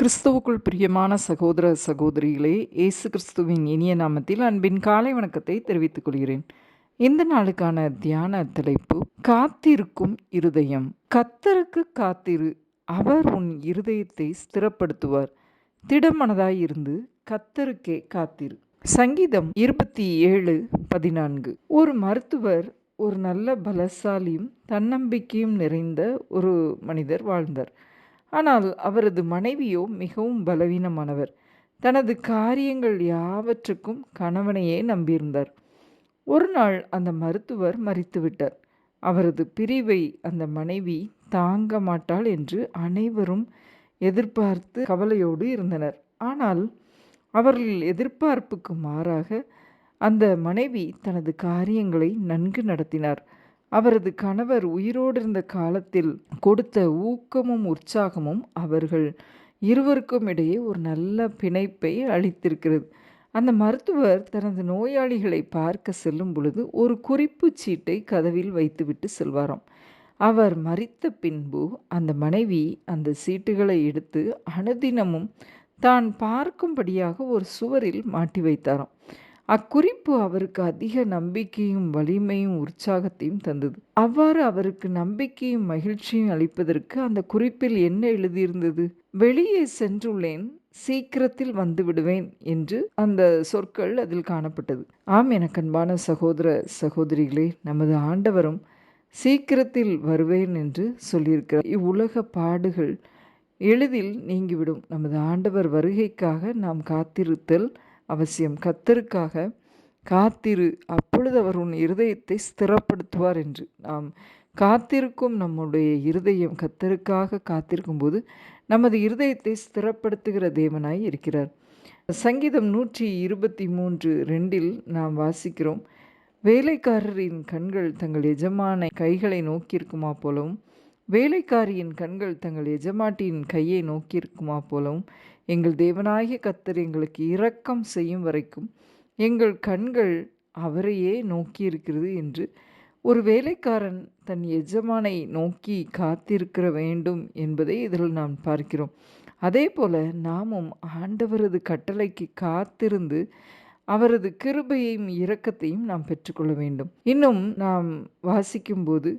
கிறிஸ்துவுக்குள் பிரியமான சகோதர சகோதரிகளே இயேசு கிறிஸ்துவின் இனிய நாமத்தில் அன்பின் காலை வணக்கத்தை தெரிவித்துக் கொள்கிறேன். இந்த நாளுக்கான தியான தலைப்பு காத்திருக்கும் இருதயம். கத்தருக்கு காத்திரு அவர் உன் இருதயத்தை ஸ்திரப்படுத்துவார். திடமனதாய் இருந்து கத்தருக்கே காத்திரு. சங்கீதம் இருபத்தி ஏழு பதினான்கு. ஒரு மருத்துவர் ஒரு நல்ல பலசாலியும் தன்னம்பிக்கையும் நிறைந்த ஒரு மனிதர் வாழ்ந்தார். ஆனால் அவரது மனைவியோ மிகவும் பலவீனமானவர். தனது காரியங்கள் யாவற்றுக்கும் கணவனையே நம்பியிருந்தார். ஒரு நாள் அந்த மருத்துவர் மறித்துவிட்டார். அவரது பிரிவை அந்த மனைவி தாங்க மாட்டாள் என்று அனைவரும் எதிர்பார்த்து கவலையோடு இருந்தனர். ஆனால் அவர்கள் எதிர்பார்ப்புக்கு மாறாக அந்த மனைவி தனது காரியங்களை நன்கு நடத்தினார். அவரது கணவர் உயிரோடு இருந்த காலத்தில் கொடுத்த ஊக்கமும் உற்சாகமும் அவர்கள் இருவருக்கும் இடையே ஒரு நல்ல பிணைப்பை அளித்திருக்கிறது. அந்த மருத்துவர் தனது நோயாளிகளை பார்க்க செல்லும் பொழுது ஒரு குறிப்பு சீட்டை கதவில் வைத்துவிட்டு செல்வாராம். அவர் மறித்த பின்பு அந்த மனைவி அந்த சீட்டுகளை எடுத்து அனுதினமும் தான் பார்க்கும்படியாக ஒரு சுவரில் மாட்டி வைத்தாராம். அக்குறிப்பு அவருக்கு அதிக நம்பிக்கையும் வலிமையும் உற்சாகத்தையும் தந்தது. அவ்வாறு அவருக்கு நம்பிக்கையும் மகிழ்ச்சியும் அளிப்பதற்கு அந்த குறிப்பில் என்ன எழுதியிருந்தது? வெளியே சென்றுள்ளேன் சீக்கிரத்தில் வந்து விடுவேன் என்று அந்த சொற்கள் அதில் காணப்பட்டது. ஆம் என அன்பான சகோதர சகோதரிகளே நமது ஆண்டவரும் சீக்கிரத்தில் வருவேன் என்று சொல்லியிருக்கிறார். இவ்வுலக பாடுகள் எளிதில் நீங்கிவிடும். நமது ஆண்டவர் வருகைக்காக நாம் காத்திருத்தல் அவசியம். கத்தருக்காக காத்திரு. அப்பொழுது அவர் உன் இருதயத்தை ஸ்திரப்படுத்துவார் என்று. நாம் காத்திருக்கும் நம்முடைய இருதயம் கத்தருக்காக காத்திருக்கும் போது நமது இருதயத்தை ஸ்திரப்படுத்துகிற தேவனாய் இருக்கிறார். சங்கீதம் நூற்றி இருபத்தி மூன்று ரெண்டில் நாம் வாசிக்கிறோம். வேலைக்காரரின் கண்கள் தங்கள் எஜமான கைகளை நோக்கியிருக்குமா போலவும் வேலைக்காரியின் கண்கள் தங்கள் எஜமாட்டியின் கையை நோக்கியிருக்குமா போலவும் எங்கள் தேவனாகிய கத்தர் எங்களுக்கு இரக்கம் செய்யும் வரைக்கும் எங்கள் கண்கள் அவரையே நோக்கி இருக்கிறது என்று ஒரு வேலைக்காரன் தன் எஜமானை நோக்கி காத்திருக்கிற வேண்டும் என்பதை இதில் நாம் பார்க்கிறோம். அதே போல நாமும் ஆண்டவரது கட்டளைக்கு காத்திருந்து அவரது கிருபையையும் இரக்கத்தையும் நாம் பெற்றுக்கொள்ள வேண்டும். இன்னும் நாம் வாசிக்கும்போது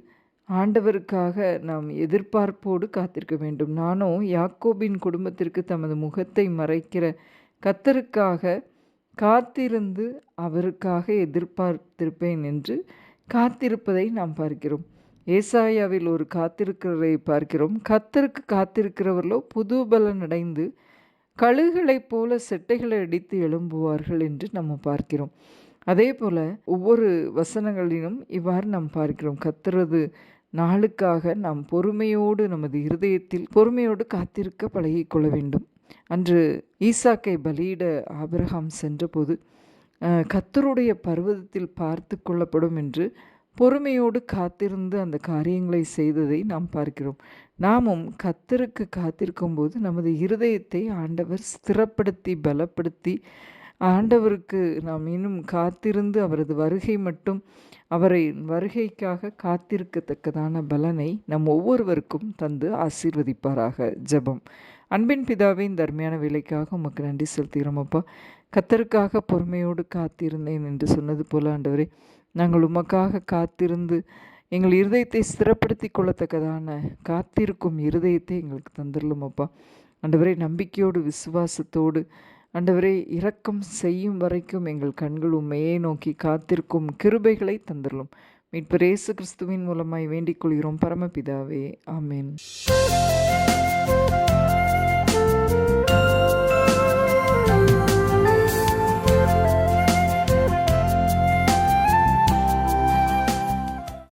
ஆண்டவருக்காக நாம் எதிர்பார்ப்போடு காத்திருக்க வேண்டும். நானோ யாக்கோபின் குடும்பத்திற்கு தமது முகத்தை மறைக்கிற கத்தருக்காக காத்திருந்து அவருக்காக எதிர்பார்த்திருப்பேன் என்று காத்திருப்பதை நாம் பார்க்கிறோம். ஏசாயாவில் ஒரு காத்திருக்கிறதை பார்க்கிறோம். கத்தருக்கு காத்திருக்கிறவர்களோ புது பலன் அடைந்து கழுகுகளைப் போல செட்டைகளை அடித்து எழும்புவார்கள் என்று நம்ம பார்க்கிறோம். அதே போல் ஒவ்வொரு வசனங்களிலும் இவ்வாறு நாம் பார்க்கிறோம். கத்துறது நாளுக்காக நாம் பொறுமையோடு நமது இருதயத்தில் பொறுமையோடு காத்திருக்க பழகிக்கொள்ள வேண்டும். அன்று ஈசாக்கை பலியிட ஆபிரகாம் சென்றபோது கத்தருடைய பர்வதத்தில் பார்த்து கொள்ளப்படும் என்று பொறுமையோடு காத்திருந்து அந்த காரியங்களை செய்ததை நாம் பார்க்கிறோம். நாமும் கத்தருக்கு காத்திருக்கும் போது நமது இருதயத்தை ஆண்டவர் ஸ்திரப்படுத்தி பலப்படுத்தி ஆண்டவருக்கு நாம் இன்னும் காத்திருந்து அவரது வருகை மட்டும் அவரை வருகைக்காக காத்திருக்கத்தக்கதான பலனை நம் ஒவ்வொருவருக்கும் தந்து ஆசீர்வதிப்பாராக. ஜபம். அன்பின் பிதாவின் தர்மையான வேலைக்காக உமக்கு நன்றி செலுத்துகிறோம் அப்பா. கத்தருக்காக பொறுமையோடு காத்திருந்தேன் என்று சொன்னது போல ஆண்டவரே நாங்கள் உமக்காக காத்திருந்து எங்கள் இருதயத்தை ஸ்திரப்படுத்தி கொள்ளத்தக்கதான காத்திருக்கும் இருதயத்தை எங்களுக்கு தந்துடலும் அப்பா. ஆண்டவரே நம்பிக்கையோடு விசுவாசத்தோடு ஆண்டவரே இரக்கம் செய்யும் வரைக்கும் எங்கள் கண்கள் உண்மையை நோக்கி காத்திருக்கும் கிருபைகளை தந்துள்ளோம் மீட்பரேசு கிறிஸ்துவின் மூலமாய் வேண்டிக் கொள்கிறோம் பரமபிதாவே. ஆமேன்.